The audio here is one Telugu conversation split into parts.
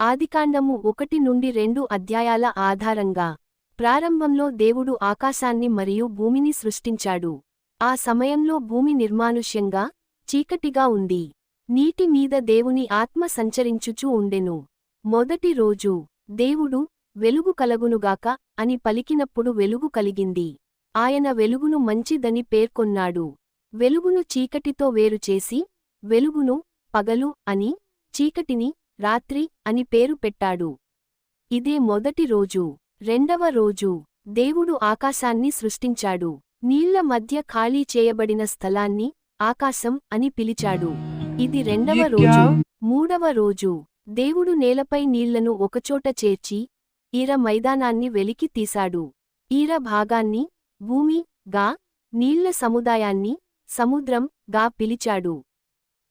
ఆదికాండము ఒకటి నుండి రెండు అధ్యాయాల ఆధారంగా. ప్రారంభంలో దేవుడు ఆకాశాన్ని మరియు భూమిని సృష్టించాడు. ఆ సమయంలో భూమి నిర్మానుష్యంగా చీకటిగా ఉంది. నీటి మీద దేవుని ఆత్మ సంచరించుచూ ఉండెను. మొదటి రోజు దేవుడు వెలుగు కలగునుగాక అని పలికినప్పుడు వెలుగు కలిగింది. ఆయన వెలుగును మంచిదని పేర్కొన్నాడు. వెలుగును చీకటితో వేరుచేసి వెలుగును పగలు అని చీకటిని రాత్రి అని పేరు పెట్టాడు. ఇదే మొదటి రోజు. రెండవ రోజు. దేవుడు ఆకాశాన్ని సృష్టించాడు. నీళ్ళ మధ్య ఖాళీ చేయబడిన స్థలాన్ని ఆకాశం అని పిలిచాడు. ఇది రెండవ రోజు. మూడవ రోజు. దేవుడు నేలపై నీళ్ళను ఒకచోట చేర్చి ఈర మైదానాన్ని వెలికి తీశాడు. ఈర భాగాన్ని భూమి గా నీళ్ళ సముదాయాన్ని సముద్రం గా పిలిచాడు.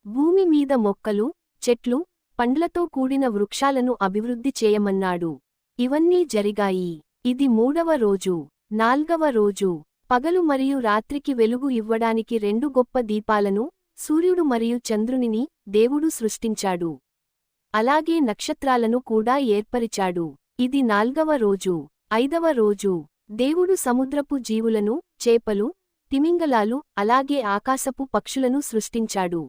భూమి మీద మొక్కలు చెట్లు పండ్లతో కూడిన వృక్షాలను అభివృద్ధి చేయమన్నాడు. ఇవన్నీ జరిగాయి. ఇది మూడవ రోజు నాల్గవ రోజు. పగలు మరియు రాత్రికి వెలుగు ఇవ్వడానికి రెండు గొప్ప దీపాలను సూర్యుడు మరియు చంద్రునిని దేవుడు సృష్టించాడు. అలాగే నక్షత్రాలను కూడా ఏర్పరిచాడు. ఇది నాల్గవ రోజు ఐదవ రోజు. దేవుడు సముద్రపు జీవులను చేపలు తిమింగలాలు అలాగే ఆకాశపు పక్షులను సృష్టించాడు.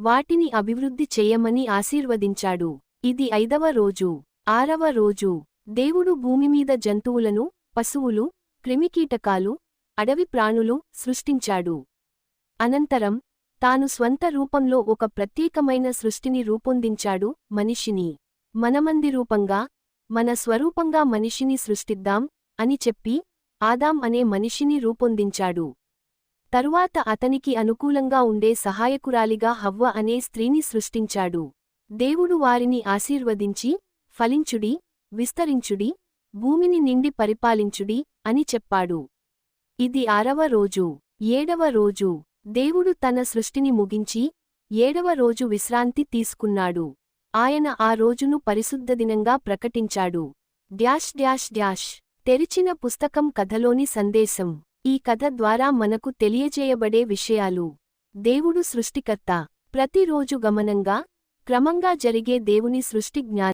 వాటిని అభివృద్ధి చేయమని ఆశీర్వదించాడు. ఇది ఐదవ రోజు. ఆరవ రోజు. దేవుడు భూమిమీద జంతువులను పశువులు క్రిమికీటకాలు అడవి ప్రాణులు సృష్టించాడు. అనంతరం తాను స్వంత రూపంలో ఒక ప్రత్యేకమైన సృష్టిని రూపొందించాడు మనిషిని. మనమంది రూపంగా మన స్వరూపంగా మనిషిని సృష్టిద్దాం అని చెప్పి ఆదాం అనే మనిషిని రూపొందించాడు. తరువాత అతనికి అనుకూలంగా ఉండే సహాయకురాలిగా హవ్వ అనే స్త్రీని సృష్టించాడు. దేవుడు వారిని ఆశీర్వదించి ఫలించుడి విస్తరించుడి భూమిని నిండి పరిపాలించుడి అని చెప్పాడు. ఇది ఆరవ రోజు. ఏడవ రోజు. దేవుడు తన సృష్టిని ముగించి ఏడవ రోజు విశ్రాంతి తీసుకున్నాడు. ఆయన ఆ రోజును పరిశుద్ధ దినంగా ప్రకటించాడు. Dash dash dash. తెరిచిన పుస్తకం కథలోని సందేశం. ఈ కథ ద్వారా మనకు తెలియజేయబడే విషయాలు. దేవుడు సృష్టికర్త. ప్రతిరోజు గమనంగా క్రమంగా జరిగే దేవుని సృష్టి జ్ఞానం